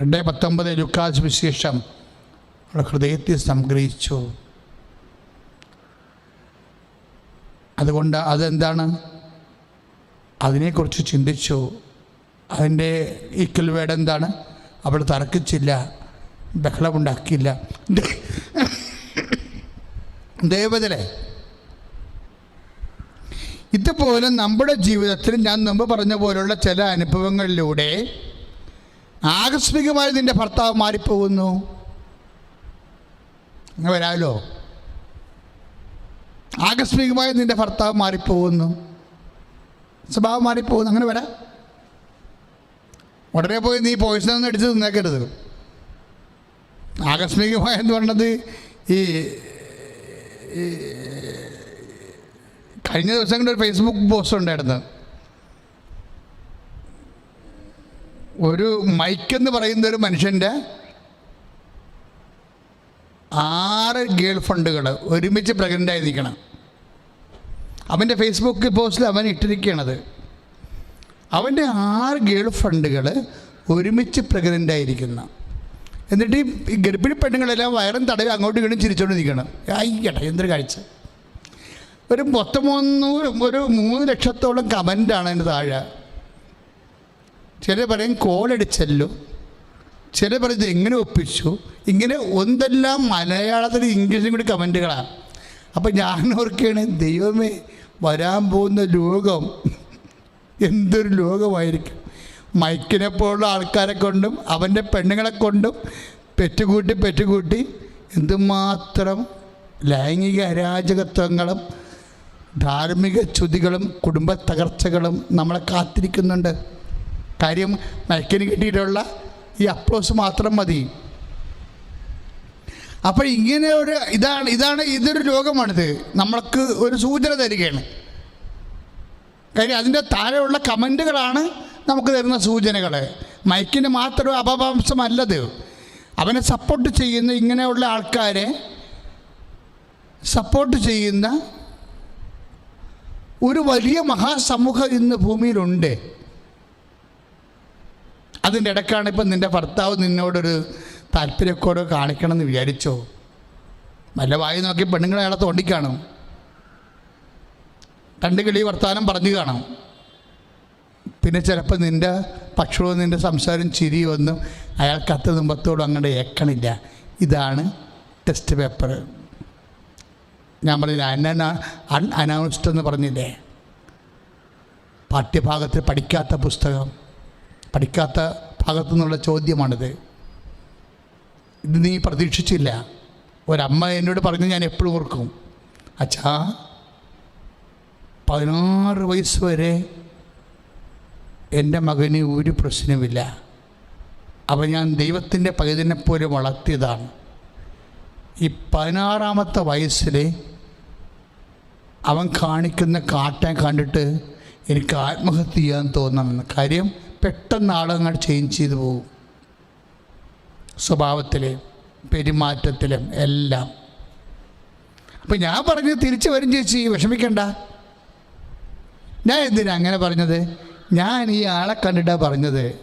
രണ്ട് പത്തൊമ്പത് ലുക്കാസ് വിശേഷം. അവളുടെ ഹൃദയത്തിൽ സംഗ്രഹിച്ചു. അതുകൊണ്ട് അതെന്താണ്? അതിനെക്കുറിച്ച് ചിന്തിച്ചു. അതിന്റെ ഈക്വൽ എന്താണ്? അവൾ തർക്കിച്ചില്ല. ബഹളമുണ്ടാക്കിയില്ല. ദേ- ദൈവത്തിലെ ഇതുപോലെ നമ്മുടെ ജീവിതത്തിൽ ഞാൻ മുമ്പ് പറഞ്ഞ പോലുള്ള ചില അനുഭവങ്ങളിലൂടെ ആകസ്മികമായി നിന്റെ ഭർത്താവ് മാറിപ്പോകുന്നു. അങ്ങനെ വരാമല്ലോ ആകസ്മികമായി നിന്റെ ഭർത്താവ് മാറിപ്പോകുന്നു. സ്വഭാവം മാറിപ്പോകുന്നു. അങ്ങനെ വരാ. ഉടനെ പോയി നീ പോയിസൺ ഒന്നും അടിച്ച് തിന്നേക്കരുത്. ആകസ്മികമായെന്ന് പറഞ്ഞത് ഈ കഴിഞ്ഞ ദിവസങ്ങളിൽ ഒരു ഫേസ്ബുക്ക് പോസ്റ്റ് ഉണ്ടായിരുന്നു. ഒരു മൈക്ക് എന്ന് പറയുന്ന ഒരു മനുഷ്യന്റെ ആറ് ഗേൾ ഫണ്ടുകൾ ഒരുമിച്ച് പ്രഗ്നന്റ് ആയി നിൽക്കണം. അവന്റെ ഫേസ്ബുക്ക് പോസ്റ്റിൽ അവൻ ഇട്ടിരിക്കുകയാണത് അവന്റെ ആറ് ഗേൾ ഫണ്ടുകൾ ഒരുമിച്ച് പ്രഗ്നന്റ് ആയിരിക്കുന്ന. എന്നിട്ട് ഈ- ഈ ഗർഭിണി പെണ്ണുങ്ങളെല്ലാം വയറും തടവി അങ്ങോട്ടും ഇങ്ങോട്ടും ചിരിച്ചോണ്ട് നിൽക്കണം. ആയിക്കട്ടെ എന്തൊരു കാഴ്ച. ഒരു മൊത്തം മുന്നൂറ് ഒരു മൂന്ന് ലക്ഷത്തോളം കമന്റാണ് അതിന്റെ താഴെ. ചിലർ പറയും കോളടിച്ചല്ലോ ചിലർ പറയും എങ്ങനെ ഒപ്പിച്ചു? ഇങ്ങനെ ഒന്നെല്ലാം മലയാളത്തിൽ ഇംഗ്ലീഷിലും കൂടി കമന്റുകളാണ് അപ്പം ഞാൻ ഓർക്കുകയാണ് ദൈവമേ വരാൻ പോകുന്ന ലോകം എന്തൊരു ലോകമായിരിക്കും. മൈക്കിനെ പോലുള്ള ആൾക്കാരെ കൊണ്ടും അവന്റെ പെണ്ണുങ്ങളെ കൊണ്ടും പെറ്റുകൂട്ടി പെറ്റുകൂട്ടി എന്തുമാത്രം ലൈംഗിക അരാജകത്വങ്ങളും ധാർമ്മിക ചുതികളും കുടുംബ തകർച്ചകളും നമ്മളെ കാത്തിരിക്കുന്നുണ്ട്. കാര്യം മയക്കിന് കിട്ടിയിട്ടുള്ള ഈ അപ്ലോസ് മാത്രം മതി. അപ്പോൾ ഇങ്ങനെ ഒരു ഇതാണ് ഇതാണ് ഇതൊരു രോഗമാണിത്. നമ്മൾക്ക് ഒരു സൂചന തരികയാണ്. കാര്യം അതിന്റെ താഴെയുള്ള കമന്റുകളാണ് നമുക്ക് തരുന്ന സൂചനകൾ. മൈക്കിന് മാത്രം അപവാംശമല്ലത് അവനെ സപ്പോർട്ട് ചെയ്യുന്ന ഇങ്ങനെയുള്ള ആൾക്കാരെ സപ്പോർട്ട് ചെയ്യുന്ന ഒരു വലിയ മഹാസമൂഹം ഇന്ന് ഭൂമിയിലുണ്ട്. അതിന്റെ ഇടയ്ക്കാണ് ഇപ്പം നിന്റെ ഭർത്താവ് നിന്നോടൊരു താല്പര്യക്കോട് കാണിക്കണമെന്ന് വിചാരിച്ചോ? നല്ല വായി നോക്കി പെണ്ണുങ്ങളെ അയാളെ തോണ്ടിക്കാണും. രണ്ട് കിളി വർത്താനം പറഞ്ഞു കാണും. പിന്നെ ചിലപ്പോൾ നിന്റെ പക്ഷവും നിന്റെ സംസാരം ചിരിയും ഒന്നും അയാൾ കത്ത് തുമ്പത്തോടും അങ്ങോട്ട് ഏക്കണില്ല. ഇതാണ് ടെസ്റ്റ് പേപ്പർ. ഞാൻ പറഞ്ഞില്ല അന്ന അൺ അനൗൺസ്ഡ് എന്ന് പറഞ്ഞില്ലേ? പാഠ്യഭാഗത്തിൽ പഠിക്കാത്ത പുസ്തകം. പഠിക്കാത്ത ഭാഗത്തു നിന്നുള്ള ചോദ്യമാണിത്. ഇത് നീ പ്രതീക്ഷിച്ചില്ല. ഒരമ്മ എന്നോട് പറഞ്ഞ് ഞാൻ എപ്പോഴും ഓർക്കും. അച്ഛാ പതിനാറ് വയസ്സ് വരെ എന്റെ മകന് ഒരു പ്രശ്നമില്ല അവൻ ഞാൻ ദൈവത്തിന്റെ പൈതനെ വളർത്തിയതാണ്. ഈ പതിനാറാമത്തെ വയസ്സിൽ അവൻ കാണിക്കുന്ന കാട്ടം കണ്ടിട്ട് എനിക്ക് ആത്മഹത്യ ചെയ്യാൻ തോന്നണമെന്ന് കാര്യം പെട്ടെന്ന് ആളങ്ങോട്ട് ചേഞ്ച് ചെയ്തു പോകും. സ്വഭാവത്തിലെ പെരുമാറ്റത്തിലും എല്ലാം. അപ്പം ഞാൻ പറഞ്ഞത് തിരിച്ചു വരും ചേച്ചി വിഷമിക്കണ്ട. ഞാൻ എന്തിനാ അങ്ങനെ പറഞ്ഞത്? ഞാൻ ഈ ആളെ കണ്ടിട്ടാണ് പറഞ്ഞത്.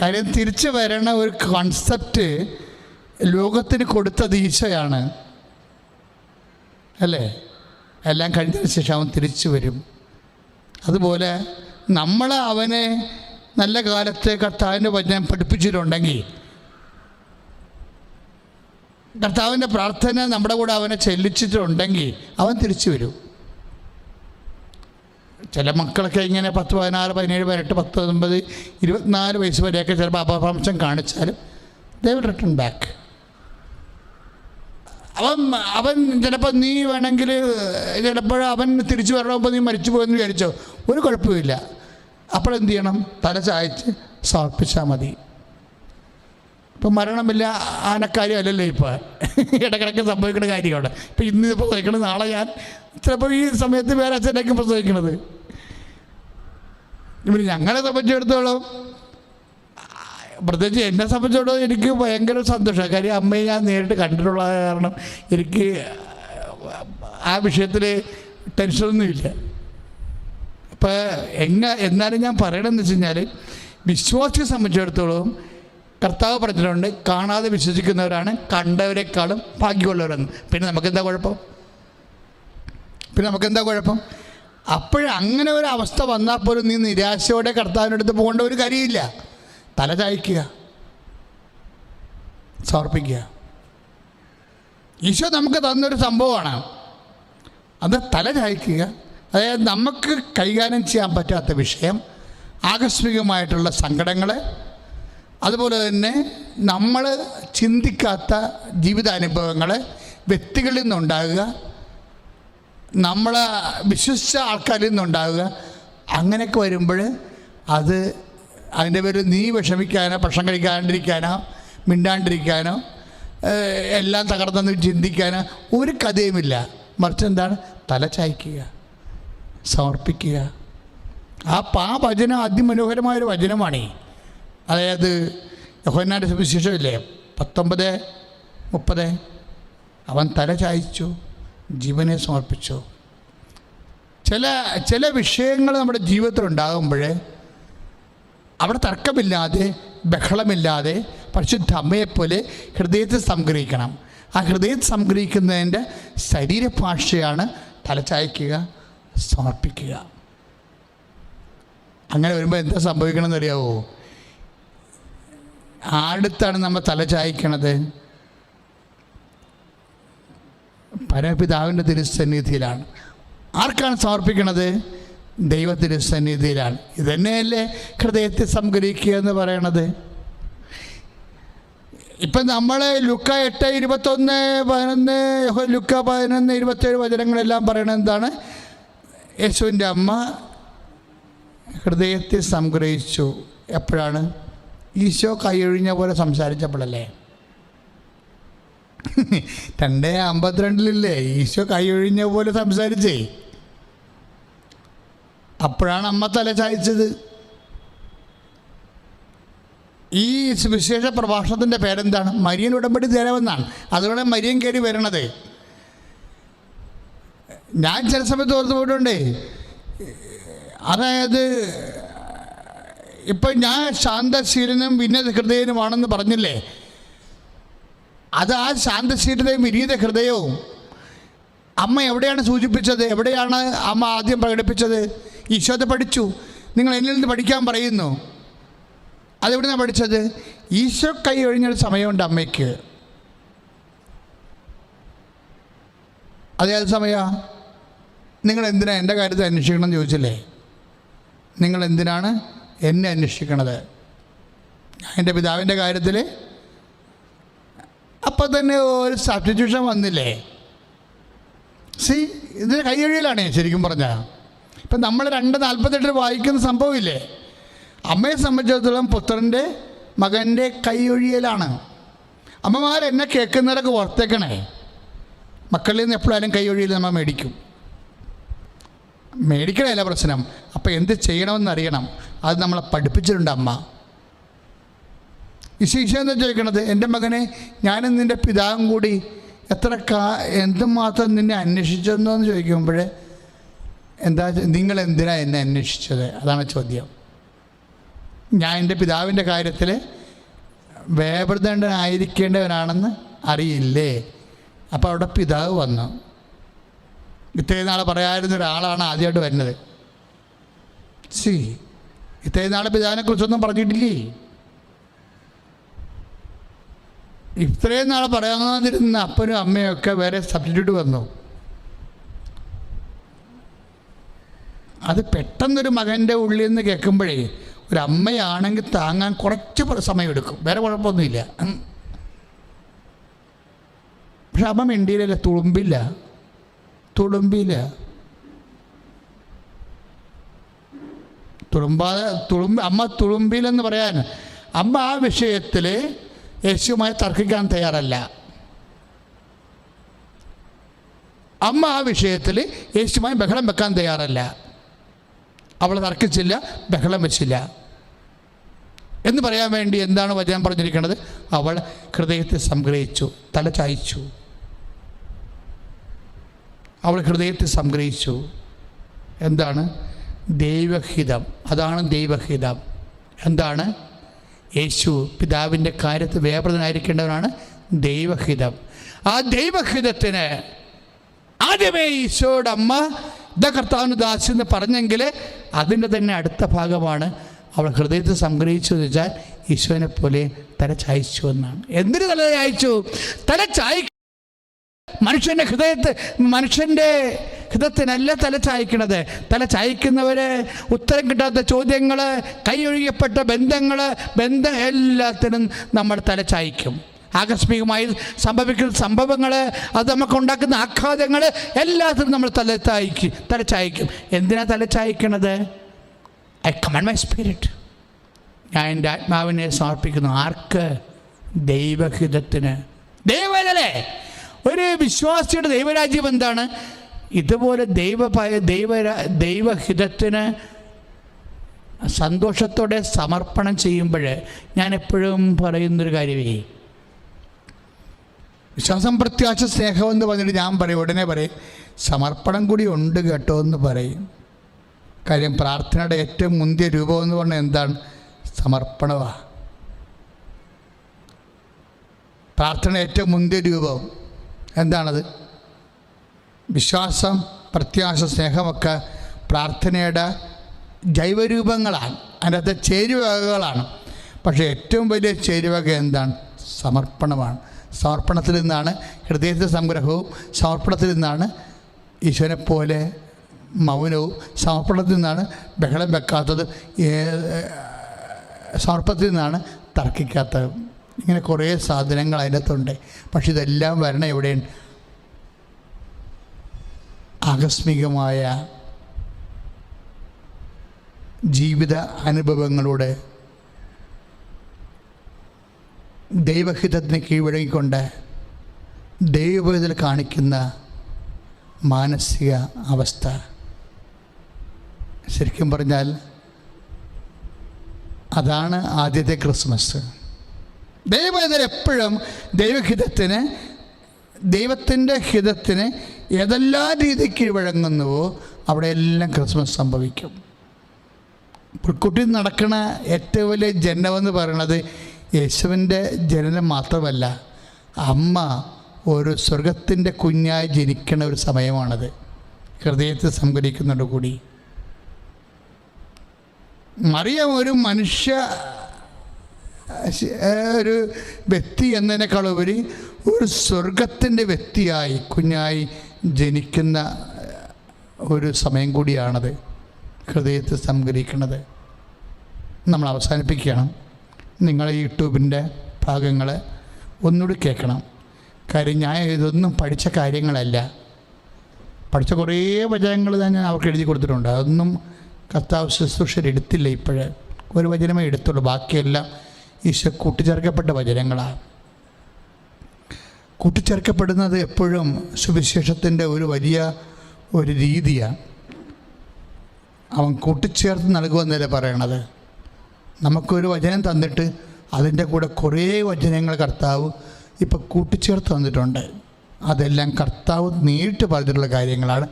കാര്യം തിരിച്ചു വരണ ഒരു കോൺസെപ്റ്റ് ലോകത്തിന് കൊടുത്ത ഈശോയാണ്. അല്ലേ? എല്ലാം കഴിഞ്ഞതിന് ശേഷം അവൻ തിരിച്ചു വരും. അതുപോലെ നമ്മൾ അവനെ നല്ല കാലത്തെ കർത്താവിന്റെ വചനം പഠിപ്പിച്ചിട്ടുണ്ടെങ്കിൽ കർത്താവിന്റെ പ്രാർത്ഥന നമ്മുടെ കൂടെ അവനെ ചെല്ലിച്ചിട്ടുണ്ടെങ്കിൽ അവൻ തിരിച്ചു വരും. ചില മക്കളൊക്കെ ഇങ്ങനെ പത്ത് പതിനാറ് പതിനേഴ് പതിനെട്ട് പത്ത് പത്തൊമ്പത് ഇരുപത്തിനാല് വയസ്സ് വരെയൊക്കെ ചിലപ്പോൾ അപഭ്രംശം കാണിച്ചാലും ദേ വിൽ റിട്ടേൺ ബാക്ക് അവൻ അവൻ ചിലപ്പോൾ നീ വേണമെങ്കിൽ ചിലപ്പോൾ അവൻ തിരിച്ചു വരണമ്പോൾ നീ മരിച്ചു പോയെന്ന് വിചാരിച്ചോ. ഒരു കുഴപ്പമില്ല അപ്പോഴെന്ത് ചെയ്യണം? തല ചായച്ച് സമർപ്പിച്ചാൽ മതി. ഇപ്പം മരണമില്ല ആനക്കാര്യം അല്ലല്ലോ ഇപ്പോൾ ഇടക്കിടക്ക് സംഭവിക്കുന്ന കാര്യമാണ്. ഇപ്പം ഇന്ന് പ്രസവിക്കണം നാളെ ഞാൻ ചിലപ്പോൾ ഈ സമയത്ത് വേറെ അച്ഛനായിരിക്കും പ്രസവിക്കണത്. ഇവർ ഞങ്ങളെ സംബന്ധിച്ചിടത്തോളം പ്രത്യേകിച്ച് എന്നെ സംബന്ധിച്ചിടത്തോളം എനിക്ക് ഭയങ്കര സന്തോഷമാണ് കാര്യം അമ്മയെ ഞാൻ നേരിട്ട് കണ്ടിട്ടുള്ള കാരണം എനിക്ക് ആ വിഷയത്തിൽ ടെൻഷനൊന്നുമില്ല അപ്പോൾ എങ്ങ എന്നാലും ഞാൻ പറയണമെന്ന് വെച്ച് കഴിഞ്ഞാൽ വിശ്വാസിയെ സംബന്ധിച്ചിടത്തോളം കർത്താവ് പറഞ്ഞിട്ടുണ്ട് കാണാതെ വിശ്വസിക്കുന്നവരാണ് കണ്ടവരെക്കാളും ഭാഗ്യമുള്ളവരെന്ന് പിന്നെ നമുക്കെന്താ കുഴപ്പം? പിന്നെ നമുക്കെന്താ കുഴപ്പം? അപ്പോഴങ്ങനെ ഒരു അവസ്ഥ വന്നാൽ പോലും നീ നിരാശയോടെ കർത്താവിന്റെ അടുത്ത് പോകേണ്ട ഒരു കാര്യമില്ല. തല ചായ്ക്കുക. സമർപ്പിക്കുക. ഈശോ നമുക്ക് തന്നൊരു സംഭവമാണ്. അത് തല ചായ്ക്കുക. അതായത് നമുക്ക് കൈകാര്യം ചെയ്യാൻ പറ്റാത്ത വിഷയം ആകസ്മികമായിട്ടുള്ള സങ്കടങ്ങൾ അതുപോലെ തന്നെ നമ്മൾ ചിന്തിക്കാത്ത ജീവിതാനുഭവങ്ങൾ വ്യക്തികളിൽ നിന്നുണ്ടാകുക നമ്മൾ വിശ്വസിച്ച ആൾക്കാരിൽ നിന്നുണ്ടാകുക അങ്ങനെയൊക്കെ വരുമ്പോൾ അത് അതിന്റെ പേര് നീ വിഷമിക്കാനോ ഭക്ഷണം കഴിക്കാണ്ടിരിക്കാനോ മിണ്ടാണ്ടിരിക്കാനോ എല്ലാം തകർന്നെന്ന് ചിന്തിക്കാനോ ഒരു കഥയുമില്ല. മറിച്ച് എന്താണ്? തല ചായ്ക്കുക സമർപ്പിക്കുക. ആ പാ വചനം അതിമനോഹരമായൊരു വചനമാണ്. അതായത് യഹോന്നാന്റെ സുവിശേഷമില്ലേ? പത്തൊമ്പത് മുപ്പത്. അവൻ തല ചായ്ച്ചു ജീവനെ സമർപ്പിച്ചു. ചില ചില വിഷയങ്ങൾ നമ്മുടെ ജീവിതത്തിൽ ഉണ്ടാകുമ്പോൾ അവിടെ തർക്കമില്ലാതെ ബഹളമില്ലാതെ പരിശുദ്ധ അമ്മയെപ്പോലെ ഹൃദയത്തിൽ സംഗ്രഹിക്കണം. ആ ഹൃദയത്തെ സംഗ്രഹിക്കുന്നതിന്റെ ശരീരഭാഷയാണ് തലച്ചായ്ക്കുക സമർപ്പിക്കുക. അങ്ങനെ വരുമ്പോൾ എന്താ സംഭവിക്കണമെന്ന് അറിയാവോ? ആടുത്താണ് നമ്മൾ തല ചായ്ക്കണത്? പരമപിതാവിന്റെ തിരുസന്നിധിയിലാണ്. ആർക്കാണ് സമർപ്പിക്കണത്? ദൈവ സന്നിധിയിലാണ്. ഇതന്നെയല്ലേ ഹൃദയത്തെ സംഗ്രഹിക്കുക എന്ന് പറയണത്? ഇപ്പം നമ്മൾ ലുക്ക എട്ട് ഇരുപത്തൊന്ന് പതിനൊന്ന് ലുക്ക പതിനൊന്ന് ഇരുപത്തേഴ് വചനങ്ങളെല്ലാം പറയണത് എന്താണ്? യേശുവിന്റെ അമ്മ ഹൃദയത്തെ സംഗ്രഹിച്ചു. എപ്പോഴാണ്? ഈശോ കൈയൊഴിഞ്ഞ പോലെ സംസാരിച്ചപ്പോഴല്ലേ? രണ്ടേ അമ്പത്തിരണ്ടിലില്ലേ? ഈശോ കൈയൊഴിഞ്ഞ പോലെ സംസാരിച്ചേ. അപ്പോഴാണ് അമ്മ തല ചായച്ചത്. ഈ സുവിശേഷ പ്രഭാഷണത്തിന്റെ പേരെന്താണ്? മരിയൻ ഉടമ്പടി തരവെന്നാണ് അതുകൊണ്ട് മരിയൻ കയറി വരണത്. ഞാൻ ചില സമയത്ത് ഓർത്ത് പോയിട്ടുണ്ടേ. അതായത് ഇപ്പം ഞാൻ ശാന്തശീലനും വിനത ഹൃദയനുമാണെന്ന് പറഞ്ഞില്ലേ? അത് ആ ശാന്തശീലതയും വിനീത ഹൃദയവും അമ്മ എവിടെയാണ് സൂചിപ്പിച്ചത്? എവിടെയാണ് അമ്മ ആദ്യം പ്രകടിപ്പിച്ചത്? ഈശോത്തെ പഠിച്ചു. നിങ്ങൾ എന്നിൽ നിന്ന് പഠിക്കാൻ പറയുന്നു. അതെവിടുന്നാണ് പഠിച്ചത്? ഈശോ കൈ ഒഴിഞ്ഞൊരു സമയമുണ്ട് അമ്മയ്ക്ക്. അതേ സമയമാണ് നിങ്ങൾ എന്തിനാണ് എന്റെ കാര്യത്തിൽ അന്വേഷിക്കണം ചോദിച്ചില്ലേ? നിങ്ങൾ എന്തിനാണ് എന്നെ അന്വേഷിക്കണത്? ഞാൻ എന്റെ പിതാവിന്റെ കാര്യത്തിൽ. അപ്പം തന്നെ ഒരു സബ്സ്റ്റിറ്റ്യൂഷൻ വന്നില്ലേ? സി ഇതിന് കൈയഴിയിലാണ് ശരിക്കും പറഞ്ഞാൽ ഇപ്പം നമ്മൾ രണ്ട് നാൽപ്പത്തെട്ടിൽ വായിക്കുന്ന സംഭവമില്ലേ? അമ്മയെ സംബന്ധിച്ചിടത്തോളം പുത്രന്റെ മകന്റെ കൈയൊഴിയലാണ്. അമ്മമാർ എന്നെ കേൾക്കുന്നവരൊക്കെ ഓർത്തേക്കണേ. മക്കളിൽ നിന്ന് എപ്പോഴായാലും കൈയൊഴിയിൽ നമ്മൾ മേടിക്കും. മേടിക്കണമല്ല പ്രശ്നം. അപ്പം എന്ത് ചെയ്യണമെന്ന് അറിയണം. അത് നമ്മളെ പഠിപ്പിച്ചിട്ടുണ്ട് അമ്മ. ഈശോ എന്താ ചോദിക്കണത് എന്റെ മകനെ ഞാനും നിന്റെ പിതാവും കൂടി എത്ര കാ എന്തുമാത്രം നിന്നെ അന്വേഷിച്ചെന്നോ എന്ന് ചോദിക്കുമ്പോൾ എന്താ നിങ്ങൾ എന്തിനാ എന്നെ അന്വേഷിച്ചത്? അതാണ് ചോദ്യം. ഞാൻ എന്റെ പിതാവിന്റെ കാര്യത്തിൽ വേവൃതണ്ടനായിരിക്കേണ്ടവനാണെന്ന് അറിയില്ലേ? അപ്പോൾ അവിടെ പിതാവ് വന്നു. ഇത്രയും നാൾ പറയാതിരുന്ന ഒരാളാണ് ആദ്യമായിട്ട് വരുന്നത്. സി ഇത്രയും നാൾ പിതാവിനെ കുറിച്ചൊന്നും പറഞ്ഞിട്ടില്ലേ? ഇത്രയും നാൾ പറയാതിരുന്ന അപ്പനും അമ്മയും ഒക്കെ വേറെ സബ്സ്റ്റിറ്റ്യൂട്ട് വന്നു. അത് പെട്ടെന്നൊരു മകന്റെ ഉള്ളിൽ നിന്ന് കേൾക്കുമ്പോഴേ ഒരു അമ്മയാണെങ്കിൽ താങ്ങാൻ കുറച്ച് സമയം സമയമെടുക്കും. വേറെ കുഴപ്പമൊന്നുമില്ല. പക്ഷെ അമ്മ മിണ്ടിയിലല്ല തുളുമ്പില്ല. തുളുമ്പില്ല തുളുമ്പാതെ തുളുമ്പ് അമ്മ തുളുമ്പിലെന്ന് പറയാൻ അമ്മ ആ വിഷയത്തിൽ യേശുവുമായി തർക്കിക്കാൻ തയ്യാറല്ല. അമ്മ ആ വിഷയത്തിൽ യേശുമായി ബഹളം വെക്കാൻ തയ്യാറല്ല. അവൾ തർക്കിച്ചില്ല ബഹളം വെച്ചില്ല. എന്ന് പറയാൻ വേണ്ടി എന്താണ് വചനം പറഞ്ഞിരിക്കുന്നത് അവൾ ഹൃദയത്തെ സംഗ്രഹിച്ചു തല ചായ്ച്ചു. അവൾ ഹൃദയത്തെ സംഗ്രഹിച്ചു. എന്താണ്? ദൈവഹിതം. അതാണ് ദൈവഹിതം. എന്താണ്? യേശു പിതാവിന്റെ കാര്യത്തിൽ വ്യാപൃതനായിരിക്കേണ്ടവനാണ് ദൈവഹിതം. ആ ദൈവഹിതത്തിന് ആദ്യമേ ഈശോയുടെ അമ്മ ഇതാ കർത്താവിന് ദാസി എന്ന് പറഞ്ഞെങ്കിൽ അതിന്റെ തന്നെ അടുത്ത ഭാഗമാണ് അവൾ ഹൃദയത്തിൽ സംഗ്രഹിച്ചു വെച്ചാൽ ഈശോനെ പോലെ തല ചായച്ചു എന്നാണ്. എന്തിന് തല ചായച്ചു? തല ചായ മനുഷ്യന്റെ ഹൃദയത്തെ മനുഷ്യന്റെ ഹൃദയത്തിനല്ല തല ചായ്ക്കണത്. തല ചായ്ക്കുന്നവർ ഉത്തരം കിട്ടാത്ത ചോദ്യങ്ങൾ കൈയൊഴിയപ്പെട്ട ബന്ധങ്ങൾ ബന്ധം എല്ലാത്തിനും നമ്മൾ തല ചായ്ക്കും. ആകസ്മികമായി സംഭവിക്കുന്ന സംഭവങ്ങൾ അത് നമുക്ക് ഉണ്ടാക്കുന്ന ആഘാതങ്ങൾ എല്ലാത്തിനും നമ്മൾ തല ചായ്ക്കും തല ചായ്ക്കും എന്തിനാ തല ചായ്ക്കണത് ഐ കമൺ മൈ സ്പിരിറ്റ് ഞാൻ എന്റെ ആത്മാവിനെ സമർപ്പിക്കുന്നു. ആർക്ക്? ദൈവഹിതത്തിന്. ദൈവലേ ഒരു വിശ്വാസിയുടെ ദൈവരാജ്യം എന്താണ്? ഇതുപോലെ ദൈവ ദൈവ ദൈവഹിതത്തിന് സന്തോഷത്തോടെ സമർപ്പണം ചെയ്യുമ്പോൾ ഞാൻ എപ്പോഴും പറയുന്നൊരു കാര്യമേ വിശ്വാസം പ്രത്യാശ സ്നേഹം എന്ന് പറഞ്ഞിട്ട് ഞാൻ പറയും ഉടനെ പറയും സമർപ്പണം കൂടി ഉണ്ട് കേട്ടോ എന്ന് പറയും. കാര്യം പ്രാർത്ഥനയുടെ ഏറ്റവും മുന്തിയ രൂപം എന്ന് പറഞ്ഞാൽ എന്താണ്? സമർപ്പണമാണ് പ്രാർത്ഥന ഏറ്റവും മുന്തിയ രൂപം എന്താണത്? വിശ്വാസം പ്രത്യാശ സ്നേഹമൊക്കെ പ്രാർത്ഥനയുടെ ജൈവരൂപങ്ങളാണ്. അതിനകത്ത് ചേരുവകകളാണ്. പക്ഷേ ഏറ്റവും വലിയ ചേരുവക എന്താണ്? സമർപ്പണമാണ്. സമർപ്പണത്തിൽ നിന്നാണ് ഹൃദയത്തിന്റെ സംഗ്രഹവും സമർപ്പണത്തിൽ നിന്നാണ് ഈശ്വരനെ പോലെ മൗനവും സമർപ്പണത്തിൽ നിന്നാണ് ബഹളം വെക്കാത്തത് സമർപ്പണത്തിൽ നിന്നാണ് തർക്കിക്കാത്തത്. ഇങ്ങനെ കുറേ സാധനങ്ങൾ അതിനകത്തുണ്ട്. പക്ഷെ ഇതെല്ലാം വരണം എവിടെയാണ്? ആകസ്മികമായ ജീവിത അനുഭവങ്ങളുടെ ദൈവഹിതത്തിന് കീഴടങ്ങിക്കൊണ്ട് ദൈവത്തിൽ കാണിക്കുന്ന മാനസിക അവസ്ഥ. ശരിക്കും പറഞ്ഞാൽ അതാണ് ആദ്യത്തെ ക്രിസ്മസ്. ദൈവവേദന എപ്പോഴും ദൈവഹിതത്തിന് ദൈവത്തിന്റെ ഹിതത്തിന് ഏതെല്ലാം രീതിക്ക് വഴങ്ങുന്നുവോ അവിടെയെല്ലാം ക്രിസ്മസ് സംഭവിക്കും. പുൽക്കുട്ടി നടക്കുന്ന ഏറ്റവും വലിയ ജനമെന്ന് പറയുന്നത് യേശുവിന്റെ ജനനം മാത്രമല്ല അമ്മ ഒരു സ്വർഗത്തിന്റെ കുഞ്ഞായി ജനിക്കുന്ന ഒരു സമയമാണത്. ഹൃദയത്തെ സംഗ്രഹിക്കുന്നുണ്ട് കൂടി. മറിയം ഒരു മനുഷ്യ ഒരു വ്യക്തി എന്നതിനേക്കാളുപരി ഒരു സ്വർഗത്തിന്റെ വ്യക്തിയായി കുഞ്ഞായി ജനിക്കുന്ന ഒരു സമയം കൂടിയാണത് ഹൃദയത്തെ സംഗ്രഹിക്കുന്നത് നമ്മൾ അവസാനിപ്പിക്കണം നിങ്ങൾ യൂട്യൂബിന്റെ ഭാഗങ്ങൾ ഒന്നുകൂടി കേൾക്കണം. കാര്യം ഞാൻ ഇതൊന്നും പഠിച്ച കാര്യങ്ങളല്ല. പഠിച്ച കുറേ വചനങ്ങൾ ഞാൻ അവർക്ക് എഴുതി കൊടുത്തിട്ടുണ്ട്. അതൊന്നും കർത്താവ് ശുശ്രൂഷർ എടുത്തില്ല ഇപ്പോഴേ. ഒരു വചനമേ എടുത്തുള്ളൂ. ബാക്കിയെല്ലാം ഈശോ കൂട്ടിച്ചേർക്കപ്പെട്ട വചനങ്ങളാണ് കൂട്ടിച്ചേർക്കപ്പെടുന്നത് എപ്പോഴും സുവിശേഷത്തിന്റെ ഒരു വലിയ ഒരു രീതിയാണ് അവൻ കൂട്ടിച്ചേർത്ത് നൽകുമെന്നല്ലേ പറയണത്? നമുക്കൊരു വചനം തന്നിട്ട് അതിന്റെ കൂടെ കുറേ വചനങ്ങൾ കർത്താവ് ഇപ്പോൾ കൂട്ടിച്ചേർത്ത് തന്നിട്ടുണ്ട്. അതെല്ലാം കർത്താവ് നേരിട്ട് പറഞ്ഞിട്ടുള്ള കാര്യങ്ങളാണ്.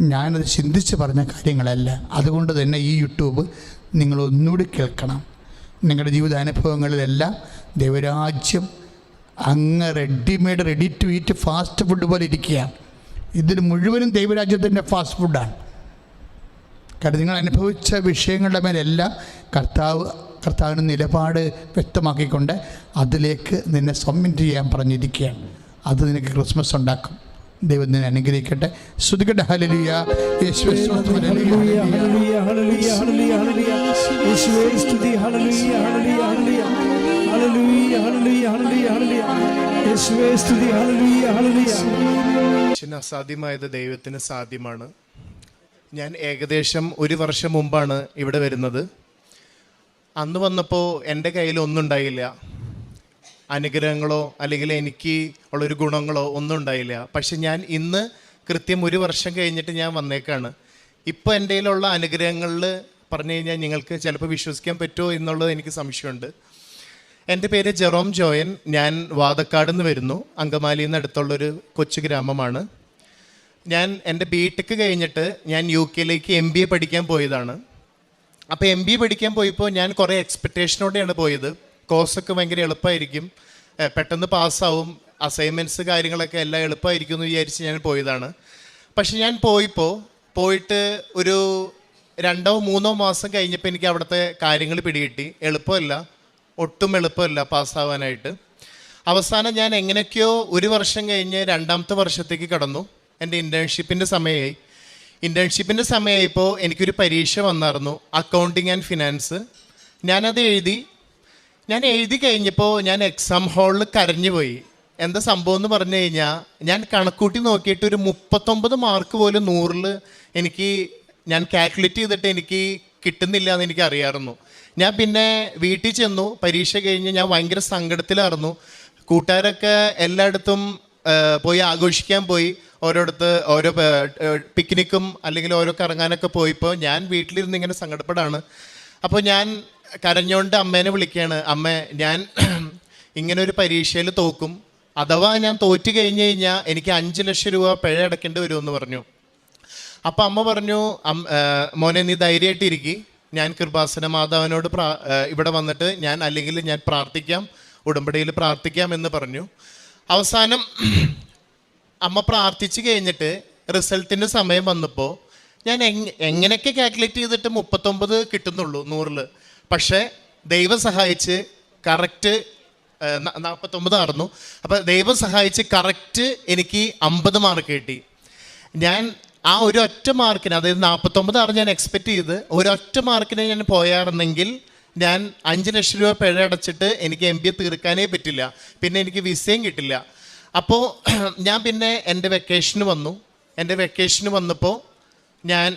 ഞാനത് ചിന്തിച്ച് പറഞ്ഞ കാര്യങ്ങളല്ല. അതുകൊണ്ട് തന്നെ ഈ യൂട്യൂബ് നിങ്ങൾ ഒന്നുകൂടി കേൾക്കണം. നിങ്ങളുടെ ജീവിതാനുഭവങ്ങളിലെല്ലാം ദൈവരാജ്യം അങ്ങ് readymade ready to eat fast food പോലെ ഇരിക്കുകയാണ്. ഇതിൽ മുഴുവനും ദൈവരാജ്യത്തിന്റെ ഫാസ്റ്റ് ഫുഡാണ്. കാരണം നിങ്ങൾ അനുഭവിച്ച വിഷയങ്ങളുടെ മേലെല്ലാം കർത്താവ് കർത്താവിന് നിലപാട് വ്യക്തമാക്കിക്കൊണ്ട് അതിലേക്ക് നിന്നെ സബ്മിറ്റ് ചെയ്യാൻ പറഞ്ഞിരിക്കുകയാണ്. അത് നിനക്ക് ക്രിസ്മസ് ഉണ്ടാക്കും. ദൈവം നിന്നെ അനുഗ്രഹിക്കട്ടെ. ശ്രുതിക്കട്ടെ ഹലലിയ അസാധ്യമായത് ദൈവത്തിന് സാധ്യമാണ്. ഞാൻ ഏകദേശം ഒരു വർഷം മുമ്പാണ് ഇവിടെ വരുന്നത്. അന്ന് വന്നപ്പോൾ എന്റെ കയ്യിൽ ഒന്നും ഉണ്ടായില്ല. അനുഗ്രഹങ്ങളോ അല്ലെങ്കിൽ എനിക്ക് ഉള്ളൊരു ഗുണങ്ങളോ ഒന്നും ഉണ്ടായില്ല. പക്ഷെ ഞാൻ ഇന്ന് കൃത്യം ഒരു വർഷം കഴിഞ്ഞിട്ട് ഞാൻ വന്നേക്കാണ്. ഇപ്പോൾ എന്റെ കയ്യിലുള്ള അനുഗ്രഹങ്ങളിൽ പറഞ്ഞു കഴിഞ്ഞാൽ നിങ്ങൾക്ക് ചിലപ്പോൾ വിശ്വസിക്കാൻ പറ്റുമോ എന്നുള്ളത് എനിക്ക് സംശയമുണ്ട്. എന്റെ പേര് ജെറോം ജോയൻ. ഞാൻ വാതക്കാട് നിന്ന് വരുന്നു. അടുത്തുള്ളൊരു കൊച്ചു ഗ്രാമമാണ്. ഞാൻ എന്റെ ബി ടെക് കഴിഞ്ഞിട്ട് ഞാൻ യു കെയിലേക്ക് എം ബി എ പഠിക്കാൻ പോയതാണ്. അപ്പോൾ എം ബി പഠിക്കാൻ പോയപ്പോൾ ഞാൻ കുറേ എക്സ്പെക്റ്റേഷനോടെയാണ് പോയത്. കോഴ്സൊക്കെ ഭയങ്കര എളുപ്പമായിരിക്കും. പെട്ടെന്ന് പാസ്സാവും. അസൈൻമെന്റ്സ് കാര്യങ്ങളൊക്കെ എല്ലാം എളുപ്പമായിരിക്കും എന്ന് വിചാരിച്ച് ഞാൻ പോയതാണ്. പക്ഷെ ഞാൻ പോയിപ്പോൾ പോയിട്ട് ഒരു രണ്ടോ മൂന്നോ മാസം കഴിഞ്ഞപ്പോൾ എനിക്ക് അവിടുത്തെ കാര്യങ്ങൾ പിടികിട്ടി. എളുപ്പമല്ല. ഒട്ടും എളുപ്പമല്ല പാസ്സാവാനായിട്ട്. അവസാനം ഞാൻ എങ്ങനെയൊക്കെയോ ഒരു വർഷം കഴിഞ്ഞ് രണ്ടാമത്തെ വർഷത്തേക്ക് കടന്നു. എന്റെ ഇന്റേൺഷിപ്പിന്റെ സമയമായി. ഇന്റേൺഷിപ്പിന്റെ സമയമായപ്പോൾ എനിക്കൊരു പരീക്ഷ വന്നായിരുന്നു അക്കൗണ്ടിങ് ആൻഡ് ഫിനാൻസ് ഞാനത് എഴുതി ഞാൻ എഴുതി കഴിഞ്ഞപ്പോൾ ഞാൻ എക്സാം ഹാളിൽ കരഞ്ഞു പോയി. എന്താ സംഭവം എന്ന് പറഞ്ഞു കഴിഞ്ഞാൽ ഞാൻ കണക്കൂട്ടി നോക്കിയിട്ട് ഒരു മുപ്പത്തൊമ്പത് മാർക്ക് പോലും നൂറിൽ എനിക്ക് ഞാൻ കാൽക്കുലേറ്റ് ചെയ്തിട്ട് എനിക്ക് കിട്ടുന്നില്ല എന്ന് എനിക്ക് അറിയാമായിരുന്നു. ഞാൻ പിന്നെ വീട്ടിൽ ചെന്നു പരീക്ഷ കഴിഞ്ഞ് ഞാൻ ഭയങ്കര സങ്കടത്തിലായിരുന്നു. കൂട്ടുകാരൊക്കെ എല്ലായിടത്തും പോയി ആഘോഷിക്കാൻ പോയി. ഓരോടത്ത് ഓരോ പിക്നിക്കും അല്ലെങ്കിൽ ഓരോ കറങ്ങാനൊക്കെ പോയിപ്പോൾ ഞാൻ വീട്ടിലിരുന്ന് ഇങ്ങനെ സങ്കടപ്പെടാണ്. അപ്പോൾ ഞാൻ കരഞ്ഞോണ്ട് അമ്മേനെ വിളിക്കുകയാണ് അമ്മ ഞാൻ ഇങ്ങനെ ഒരു പരീക്ഷയിൽ തോക്കും. അഥവാ ഞാൻ തോറ്റു കഴിഞ്ഞ് കഴിഞ്ഞാൽ എനിക്ക് അഞ്ച് ലക്ഷം രൂപ പിഴ അടയ്ക്കേണ്ടി വരുമെന്ന് പറഞ്ഞു. അപ്പോൾ അമ്മ പറഞ്ഞു മോനെ നീ ധൈര്യമായിട്ടിരിക്കി ഞാൻ കൃപാസന മാതാവിനോട് പ്രാ ഇവിടെ വന്നിട്ട് ഞാൻ അല്ലെങ്കിൽ ഞാൻ പ്രാർത്ഥിക്കാം ഉടമ്പടിയിൽ പ്രാർത്ഥിക്കാം എന്ന് പറഞ്ഞു. അവസാനം അമ്മ പ്രാർത്ഥിച്ചു കഴിഞ്ഞിട്ട് റിസൾട്ടിന്റെ സമയം വന്നപ്പോൾ ഞാൻ എങ് എങ്ങനെയൊക്കെ കാൽക്കുലേറ്റ് ചെയ്തിട്ട് മുപ്പത്തൊമ്പത് കിട്ടുന്നുള്ളൂ നൂറിൽ പക്ഷേ ദൈവം സഹായിച്ച് കറക്റ്റ് നാൽപ്പത്തൊമ്പത് ആയിരുന്നു അപ്പോൾ ദൈവം സഹായിച്ച് കറക്റ്റ് എനിക്ക് അമ്പത് മാർക്ക് കിട്ടി. ഞാൻ ആ ഒരു ഒറ്റ മാർക്കിന് അതായത് നാൽപ്പത്തൊമ്പതാണ് ഞാൻ എക്സ്പെക്റ്റ് ചെയ്ത് ഒരൊറ്റ മാർക്കിന് ഞാൻ പോയായിരുന്നെങ്കിൽ ഞാൻ അഞ്ച് ലക്ഷം രൂപ പിഴ അടച്ചിട്ട് എനിക്ക് എം ബി എ തീർക്കാനേ പറ്റില്ല. പിന്നെ എനിക്ക് വിസയും കിട്ടില്ല. അപ്പോൾ ഞാൻ പിന്നെ എന്റെ വെക്കേഷന് വന്നു. എന്റെ വെക്കേഷന് വന്നപ്പോൾ ഞാൻ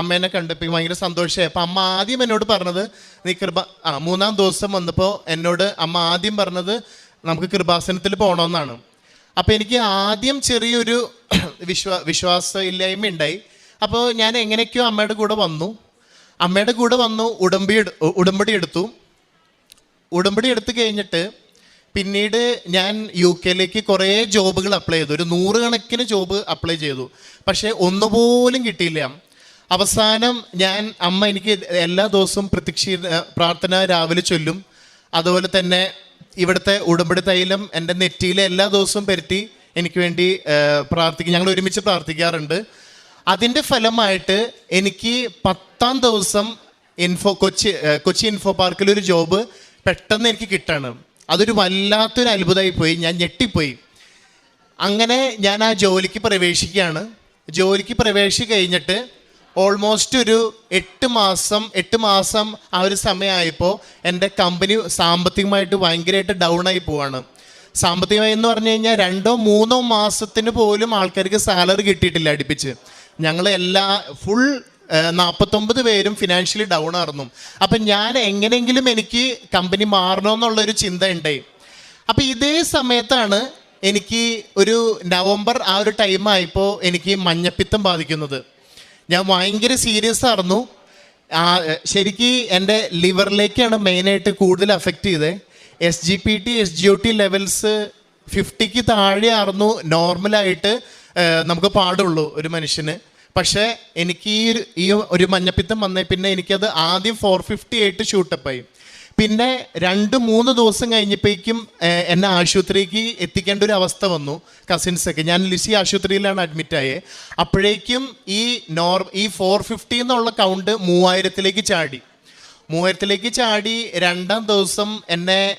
അമ്മേനെ കണ്ടപ്പോൾ ഭയങ്കര സന്തോഷമായി. അപ്പോൾ അമ്മ ആദ്യം എന്നോട് പറഞ്ഞത് നീ കൃപ ആ മൂന്നാം ദിവസം വന്നപ്പോൾ എന്നോട് അമ്മ ആദ്യം പറഞ്ഞത് നമുക്ക് കൃപാസനത്തിൽ പോകണമെന്നാണ് അപ്പോൾ എനിക്ക് ആദ്യം ചെറിയൊരു വിശ്വാ വിശ്വാസ ഇല്ലായ്മ ഉണ്ടായി. അപ്പോൾ ഞാൻ എങ്ങനെയൊക്കെയോ അമ്മയുടെ കൂടെ വന്നു. അമ്മയുടെ കൂടെ വന്നു ഉടമ്പടി ഉടമ്പടി എടുത്തു. ഉടമ്പടി എടുത്തു കഴിഞ്ഞിട്ട് പിന്നീട് ഞാൻ യു കെയിലേക്ക് കുറേ ജോബുകൾ അപ്ലൈ ചെയ്തു. ഒരു നൂറുകണക്കിന് ജോബ് അപ്ലൈ ചെയ്തു. പക്ഷേ ഒന്നുപോലും കിട്ടിയില്ല. അവസാനം ഞാൻ അമ്മ എനിക്ക് എല്ലാ ദിവസവും പ്രത്യക്ഷ പ്രാർത്ഥന രാവിലെ ചൊല്ലും. അതുപോലെ തന്നെ ഇവിടുത്തെ ഉടമ്പടി തൈലം എന്റെ നെറ്റിയിൽ എല്ലാ ദിവസവും പരത്തി എനിക്ക് വേണ്ടി പ്രാർത്ഥിക്കും ഞങ്ങൾ ഒരുമിച്ച് പ്രാർത്ഥിക്കാറുണ്ട്. അതിന്റെ ഫലമായിട്ട് എനിക്ക് പത്താം ദിവസം ഇൻഫോ കൊച്ചി കൊച്ചി ഇൻഫോ പാർക്കിൽ ഒരു ജോബ് പെട്ടെന്ന് എനിക്ക് കിട്ടാണ്. അതൊരു വല്ലാത്തൊരു അത്ഭുതമായി പോയി. ഞാൻ ഞെട്ടിപ്പോയി. അങ്ങനെ ഞാൻ ആ ജോലിക്ക് പ്രവേശിക്കുകയാണ്. ജോലിക്ക് പ്രവേശിച്ച് കഴിഞ്ഞിട്ട് ഓൾമോസ്റ്റ് ഒരു എട്ട് മാസം എട്ട് മാസം ആ ഒരു സമയമായപ്പോൾ എന്റെ കമ്പനി സാമ്പത്തികമായിട്ട് ഭയങ്കരമായിട്ട് ഡൗൺ ആയി പോവാണ്. സാമ്പത്തികമായി എന്ന് പറഞ്ഞു കഴിഞ്ഞാൽ രണ്ടോ മൂന്നോ മാസത്തിന് പോലും ആൾക്കാർക്ക് സാലറി കിട്ടിയിട്ടില്ല അടുപ്പിച്ച്. ഞങ്ങൾ എല്ലാ ഫുൾ നാൽപ്പത്തൊമ്പത് പേരും ഫിനാൻഷ്യലി ഡൗൺ ആയിരുന്നു. അപ്പം ഞാൻ എങ്ങനെയെങ്കിലും എനിക്ക് കമ്പനി മാറണമെന്നുള്ളൊരു ചിന്ത ഉണ്ടായി അപ്പം ഇതേ സമയത്താണ് എനിക്ക് ഒരു നവംബർ ആ ഒരു ടൈം ആയപ്പോൾ എനിക്ക് മഞ്ഞപ്പിത്തം ബാധിക്കുന്നത്. ഞാൻ ഭയങ്കര സീരിയസ് ആയിരുന്നു. ശരിക്ക് എന്റെ ലിവറിലേക്കാണ് മെയിനായിട്ട് കൂടുതൽ അഫക്റ്റ് ചെയ്തത് S G P T S G O T levels ഫിഫ്റ്റിക്ക് താഴെയായിരുന്നു. നോർമലായിട്ട് നമുക്ക് പാടുള്ളൂ ഒരു മനുഷ്യന്. പക്ഷേ എനിക്ക് ഈ ഒരു ഈ ഒരു മഞ്ഞപ്പിത്തം വന്നേ പിന്നെ എനിക്കത് ആദ്യം ഫോർ ഫിഫ്റ്റി ആയിട്ട് ഷൂട്ടപ്പായി പിന്നെ രണ്ട് മൂന്ന് ദിവസം കഴിഞ്ഞപ്പോഴേക്കും എന്നെ ആശുപത്രിക്ക് എത്തിക്കേണ്ട ഒരു അവസ്ഥ വന്നു കസിൻസൊക്കെ. ഞാൻ ലിസി ആശുപത്രിയിലാണ് അഡ്മിറ്റായത് അപ്പോഴേക്കും ഈ നോർ ഈ ഫോർ ഫിഫ്റ്റി എന്നുള്ള കൗണ്ട് മൂവായിരത്തിലേക്ക് ചാടി. മൂവായിരത്തിലേക്ക് ചാടി രണ്ടാം ദിവസം എന്നെ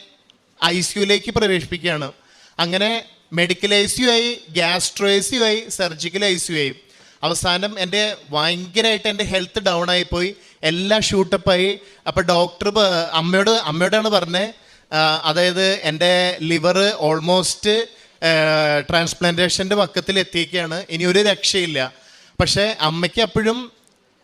ഐ സിയുലേക്ക് പ്രവേശിപ്പിക്കുകയാണ്. അങ്ങനെ മെഡിക്കൽ ഐ സിയു ആയി ഗ്യാസ്ട്രോ ഐ സിയു ആയി സർജിക്കൽ ഐ സിയു ആയി. അവസാനം എന്റെ ഭയങ്കരമായിട്ട് എന്റെ ഹെൽത്ത് ഡൗൺ ആയിപ്പോയി. എല്ലാം ഷൂട്ടപ്പായി അപ്പോൾ ഡോക്ടർ അമ്മയോട് അമ്മയോടാണ് പറഞ്ഞത് അതായത് എന്റെ ലിവർ ഓൾമോസ്റ്റ് ട്രാൻസ്പ്ലാന്റേഷന്റെ പക്കത്തിൽ എത്തിയിരിക്കുകയാണ് ഇനി ഒരു രക്ഷയില്ല. പക്ഷേ അമ്മയ്ക്ക് അപ്പോഴും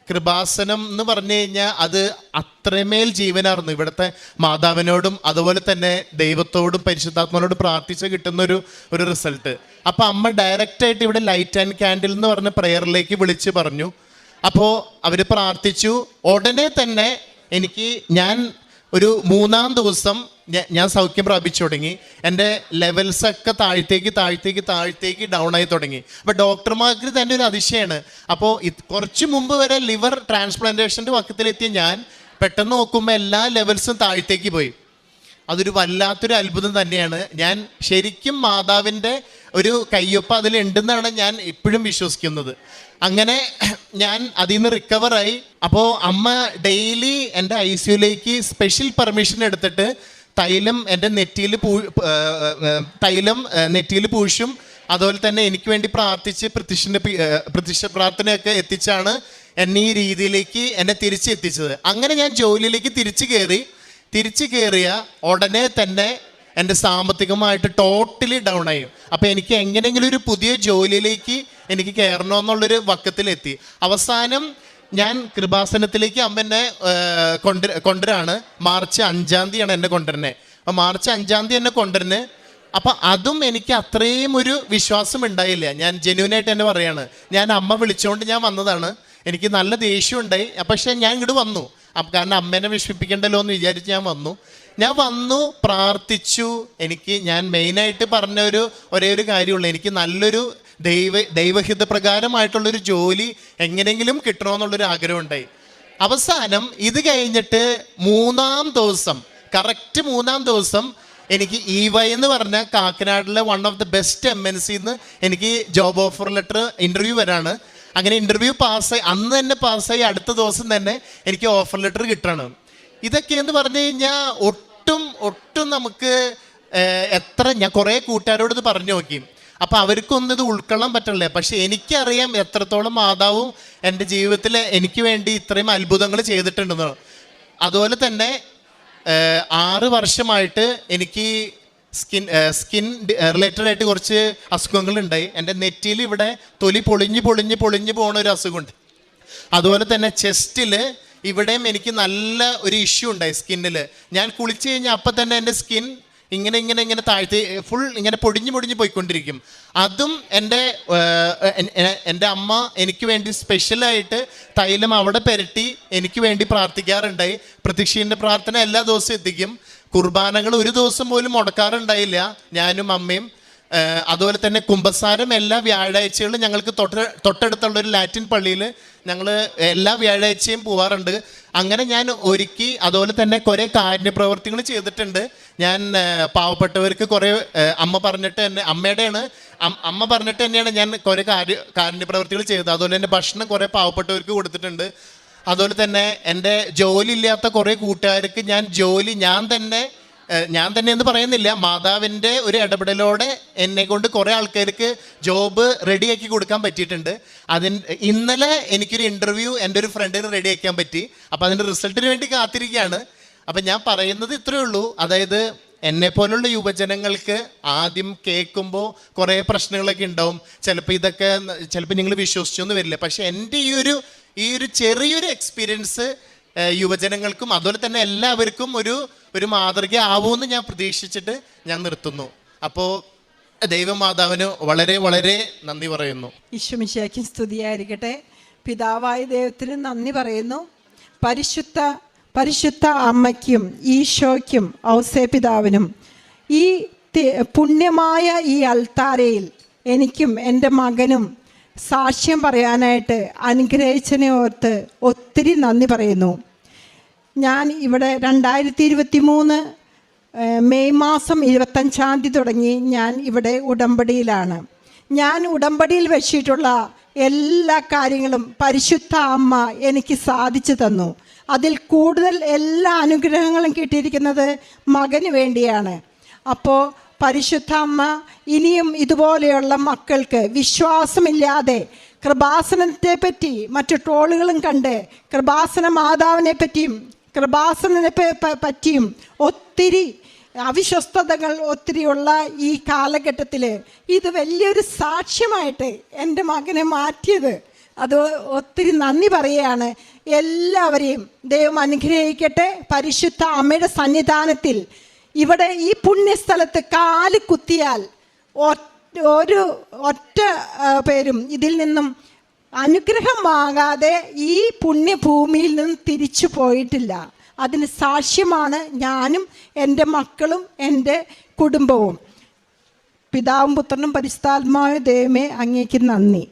കൃപാസനം എന്ന് പറഞ്ഞു കഴിഞ്ഞാൽ അത് അത്രമേൽ ജീവനായിരുന്നു ഇവിടുത്തെ മാതാവിനോടും അതുപോലെ തന്നെ ദൈവത്തോടും പരിശുദ്ധാത്മാനോടും പ്രാർത്ഥിച്ച് കിട്ടുന്ന ഒരു ഒരു റിസൾട്ട്. അപ്പോൾ അമ്മ ഡയറക്റ്റായിട്ട് ഇവിടെ ലൈറ്റ് ആൻഡ് ക്യാൻഡിൽ എന്ന് പറഞ്ഞ പ്രെയറിലേക്ക് വിളിച്ച് പറഞ്ഞു. അപ്പോൾ അവർ പ്രാർത്ഥിച്ചു. ഉടനെ തന്നെ എനിക്ക് ഞാൻ ഒരു മൂന്നാം ദിവസം ഞാൻ സൗഖ്യം പ്രാപിച്ചു തുടങ്ങി. എന്റെ ലെവൽസൊക്കെ താഴത്തേക്ക് താഴത്തേക്ക് താഴത്തേക്ക് ഡൗൺ ആയി തുടങ്ങി. അപ്പോൾ ഡോക്ടർമാർക്ക് തന്നെ ഒരു അതിശയമാണ് അപ്പോൾ കുറച്ച് മുമ്പ് വരെ ലിവർ ട്രാൻസ്പ്ലാന്റേഷന്റെ വക്കത്തിലെത്തിയ ഞാൻ പെട്ടെന്ന് നോക്കുമ്പോൾ എല്ലാ ലെവൽസും താഴത്തേക്ക് പോയി. അതൊരു വല്ലാത്തൊരു അത്ഭുതം തന്നെയാണ്. ഞാൻ ശരിക്കും മാതാവിന്റെ ഒരു കയ്യൊപ്പ് അതിലുണ്ടെന്നാണ് ഞാൻ ഇപ്പോഴും വിശ്വസിക്കുന്നത്. അങ്ങനെ ഞാൻ അതിൽ നിന്ന് റിക്കവറായി അപ്പോൾ അമ്മ ഡെയിലി എന്റെ ഐ സിയുലേക്ക് സ്പെഷ്യൽ പെർമിഷൻ എടുത്തിട്ട് തൈലം എന്റെ നെറ്റിയിൽ പൂ തൈലം നെറ്റിയിൽ പൂശും. അതുപോലെ തന്നെ എനിക്ക് വേണ്ടി പ്രാർത്ഥിച്ച് പ്രത്യക്ഷന്റെ പ്രത്യക്ഷ പ്രാർത്ഥനയൊക്കെ എത്തിച്ചാണ് എന്നെ ഈ രീതിയിലേക്ക് എന്നെ തിരിച്ചെത്തിച്ചത്. അങ്ങനെ ഞാൻ ജോലിയിലേക്ക് തിരിച്ചു കയറി. തിരിച്ചു കയറിയ ഉടനെ തന്നെ എന്റെ സാമ്പത്തികമായിട്ട് ടോട്ടലി ഡൗൺ ആയി. അപ്പോൾ എനിക്ക് എങ്ങനെയെങ്കിലും ഒരു പുതിയ ജോലിയിലേക്ക് എനിക്ക് കയറണമെന്നുള്ളൊരു വക്കത്തിലെത്തി. അവസാനം ഞാൻ കൃപാസനത്തിലേക്ക് അമ്മ എന്നെ കൊണ്ടുവര കൊണ്ടുവരാണ്. മാർച്ച് അഞ്ചാം തീയതിയാണ് എന്നെ കൊണ്ടുവരുന്നത് അപ്പം മാർച്ച് അഞ്ചാം തീയതി എന്നെ കൊണ്ടുവരുന്നത് അപ്പം അതും എനിക്ക് അത്രയും ഒരു വിശ്വാസം ഉണ്ടായില്ല. ഞാൻ ജെന്യൂനായിട്ട് തന്നെ പറയാണ്. ഞാൻ അമ്മ വിളിച്ചുകൊണ്ട് ഞാൻ വന്നതാണ്. എനിക്ക് നല്ല ദേഷ്യം ഉണ്ടായി. പക്ഷേ ഞാൻ ഇങ്ങോട്ട് വന്നു. കാരണം അമ്മേനെ വിഷമിപ്പിക്കണ്ടല്ലോ എന്ന് വിചാരിച്ച് ഞാൻ വന്നു. ഞാൻ വന്നു പ്രാർത്ഥിച്ചു. എനിക്ക് ഞാൻ മെയിനായിട്ട് പറഞ്ഞ ഒരു ഒരേ ഒരു കാര്യമുള്ളൂ. എനിക്ക് നല്ലൊരു ദൈവ ദൈവഹിത പ്രകാരമായിട്ടുള്ളൊരു ജോലി എങ്ങനെയെങ്കിലും കിട്ടണമെന്നുള്ളൊരു ആഗ്രഹം ഉണ്ടായി അവസാനം ഇത് കഴിഞ്ഞിട്ട് മൂന്നാം ദിവസം കറക്റ്റ് മൂന്നാം ദിവസം എനിക്ക് ഇ വൈ എന്ന് പറഞ്ഞ കാക്കനാടിലെ one of the best M N സിന്ന് എനിക്ക് ജോബ് ഓഫർ ലെറ്റർ ഇന്റർവ്യൂ വരാണ്. അങ്ങനെ ഇന്റർവ്യൂ പാസ്സായി അന്ന് തന്നെ പാസ്സായി അടുത്ത ദിവസം തന്നെ എനിക്ക് ഓഫർ ലെറ്റർ കിട്ടണം. ഇതൊക്കെ എന്ന് പറഞ്ഞു കഴിഞ്ഞാൽ ഒട്ടും ഒട്ടും നമുക്ക് എത്ര ഞാൻ കുറേ കൂട്ടുകാരോട് ഇത് പറഞ്ഞു നോക്കി. അപ്പോൾ അവർക്കൊന്നും ഇത് ഉൾക്കൊള്ളാൻ പറ്റില്ല പക്ഷെ എനിക്കറിയാം എത്രത്തോളം മാതാവും എന്റെ ജീവിതത്തിൽ എനിക്ക് വേണ്ടി ഇത്രയും അത്ഭുതങ്ങൾ ചെയ്തിട്ടുണ്ടെന്ന്. അതുപോലെ തന്നെ ആറ് വർഷമായിട്ട് എനിക്ക് സ്കിൻ സ്കിൻ റിലേറ്റഡ് ആയിട്ട് കുറച്ച് അസുഖങ്ങളുണ്ടായി. എന്റെ നെറ്റിയിൽ ഇവിടെ തൊലി പൊളിഞ്ഞ് പൊളിഞ്ഞ് പൊളിഞ്ഞ് പോകുന്ന ഒരു അസുഖമുണ്ട്. അതുപോലെ തന്നെ ചെസ്റ്റിൽ ഇവിടെയും എനിക്ക് നല്ല ഒരു ഇഷ്യൂ ഉണ്ടായി സ്കിന്നിൽ. ഞാൻ കുളിച്ച് കഴിഞ്ഞാൽ അപ്പം തന്നെ എന്റെ സ്കിൻ ഇങ്ങനെ ഇങ്ങനെ ഇങ്ങനെ താഴ്ത്തി ഫുൾ ഇങ്ങനെ പൊടിഞ്ഞു പൊടിഞ്ഞ് പോയിക്കൊണ്ടിരിക്കും. അതും എന്റെ എന്റെ അമ്മ എനിക്ക് വേണ്ടി സ്പെഷ്യലായിട്ട് തൈലം അവിടെ പെരട്ടി എനിക്ക് വേണ്ടി പ്രാർത്ഥിക്കാറുണ്ടായി. പ്രതീക്ഷീന്റെ പ്രാർത്ഥന എല്ലാ ദിവസവും എത്തിക്കും. കുർബാനകൾ ഒരു ദിവസം പോലും മുടക്കാറുണ്ടായില്ല. ഞാനും അമ്മയും അതുപോലെ തന്നെ കുംഭസാരം എല്ലാ വ്യാഴാഴ്ചകളും ഞങ്ങൾക്ക് തൊട്ട് തൊട്ടടുത്തുള്ള ഒരു ലാറ്റിൻ പള്ളിയിൽ ഞങ്ങൾ എല്ലാ വ്യാഴാഴ്ചയും പോവാറുണ്ട്. അങ്ങനെ ഞാൻ ഒരുക്കി അതുപോലെ തന്നെ കുറേ കാരുണ്യപ്രവർത്തികൾ ചെയ്തിട്ടുണ്ട്. ഞാൻ പാവപ്പെട്ടവർക്ക് കുറേ അമ്മ പറഞ്ഞിട്ട് തന്നെ അമ്മയുടെയാണ് അമ്മ പറഞ്ഞിട്ട് തന്നെയാണ് ഞാൻ കുറേ കാര്യ കാരുണ്യ പ്രവർത്തികൾ ചെയ്തത്. അതുപോലെ തന്നെ ഭക്ഷണം കുറേ പാവപ്പെട്ടവർക്ക് കൊടുത്തിട്ടുണ്ട്. അതുപോലെ തന്നെ എന്റെ ജോലി ഇല്ലാത്ത കുറേ കൂട്ടുകാർക്ക് ഞാൻ ജോലി ഞാൻ തന്നെ ഞാൻ തന്നെ എന്ന് പറയുന്നില്ല. മാതാവിന്റെ ഒരു ഇടപെടലോടെ എന്നെ കൊണ്ട് കുറേ ആൾക്കാർക്ക് ജോബ് റെഡിയാക്കി കൊടുക്കാൻ പറ്റിയിട്ടുണ്ട്. അതിന് ഇന്നലെ എനിക്കൊരു ഇന്റർവ്യൂ എന്റെ ഒരു ഫ്രണ്ടിന് റെഡിയാക്കാൻ പറ്റി. അപ്പോൾ അതിന്റെ റിസൾട്ടിന് വേണ്ടി കാത്തിരിക്കുകയാണ്. അപ്പം ഞാൻ പറയുന്നത് ഇത്രയേ ഉള്ളൂ. അതായത് എന്നെ പോലുള്ള യുവജനങ്ങൾക്ക് ആദ്യം കേൾക്കുമ്പോൾ കുറേ പ്രശ്നങ്ങളൊക്കെ ഉണ്ടാവും. ചിലപ്പോൾ ഇതൊക്കെ ചിലപ്പോൾ നിങ്ങൾ വിശ്വസിച്ചൊന്നും വരില്ല. പക്ഷെ എന്റെ ഈ ഒരു ഈ ഒരു ചെറിയൊരു എക്സ്പീരിയൻസ് യുവജനങ്ങൾക്കും അതുപോലെ തന്നെ എല്ലാവർക്കും ഒരു ഒരു മാതൃക ആവുമെന്ന് ഞാൻ പ്രതീക്ഷിച്ചിട്ട് ഞാൻ നിർത്തുന്നു. അപ്പോൾ ദൈവമാതാവിന് വളരെ വളരെ നന്ദി പറയുന്നു. ഈശ്വമിശയ്ക്കും സ്തുതിയായിരിക്കട്ടെ. പിതാവായ ദൈവത്തിന് നന്ദി പറയുന്നു. പരിശുദ്ധ പരിശുദ്ധ അമ്മയ്ക്കും ഈശോയ്ക്കും ഔസേപിതാവിനും ഈ പുണ്യമായ ഈ അൽത്താരയിൽ എനിക്കും എന്റെ മകനും സാക്ഷ്യം പറയാനായിട്ട് അനുഗ്രഹിച്ചതിനെ ഓർത്ത് ഒത്തിരി നന്ദി പറയുന്നു. ഞാൻ ഇവിടെ രണ്ടായിരത്തി ഇരുപത്തി മൂന്ന് മെയ് മാസം ഇരുപത്തഞ്ചാം തീയതി തുടങ്ങി ഞാൻ ഇവിടെ ഉടമ്പടിയിലാണ്. ഞാൻ ഉടമ്പടിയിൽ വെച്ചിട്ടുള്ള എല്ലാ കാര്യങ്ങളും പരിശുദ്ധ അമ്മ എനിക്ക് സാധിച്ചു തന്നു. അതിൽ കൂടുതൽ എല്ലാ അനുഗ്രഹങ്ങളും കിട്ടിയിരിക്കുന്നത് മകന് വേണ്ടിയാണ്. അപ്പോൾ പരിശുദ്ധ അമ്മ ഇനിയും ഇതുപോലെയുള്ള മക്കൾക്ക് വിശ്വാസമില്ലാതെ കൃപാസനത്തെ പറ്റി മറ്റു ട്രോളുകളും കണ്ട് കൃപാസന മാതാവിനെ പറ്റിയും കൃപാസനെ പറ്റിയും ഒത്തിരി അവിശ്വസ്തതകൾ ഒത്തിരിയുള്ള ഈ കാലഘട്ടത്തിൽ ഇത് വലിയൊരു സാക്ഷ്യമായിട്ട് എന്റെ മകനെ മാറ്റിയത്. അത് ഒത്തിരി നന്ദി പറയുകയാണ്. എല്ലാവരെയും ദൈവം അനുഗ്രഹിക്കട്ടെ. പരിശുദ്ധ അമ്മയുടെ സന്നിധാനത്തിൽ ഇവിടെ ഈ പുണ്യസ്ഥലത്ത് കാൽ കുത്തിയാൽ ഒരു ഒറ്റ പേരും ഇതിൽ നിന്നും അനുഗ്രഹം വാങ്ങാതെ ഈ പുണ്യഭൂമിയിൽ നിന്ന് തിരിച്ചു പോയിട്ടില്ല. അതിന് സാക്ഷ്യമാണ് ഞാനും എന്റെ മക്കളും എന്റെ കുടുംബവും. പിതാവും പുത്രനും പരിശുദ്ധാത്മാവ് ദൈവമേ അങ്ങേക്ക് നന്ദി.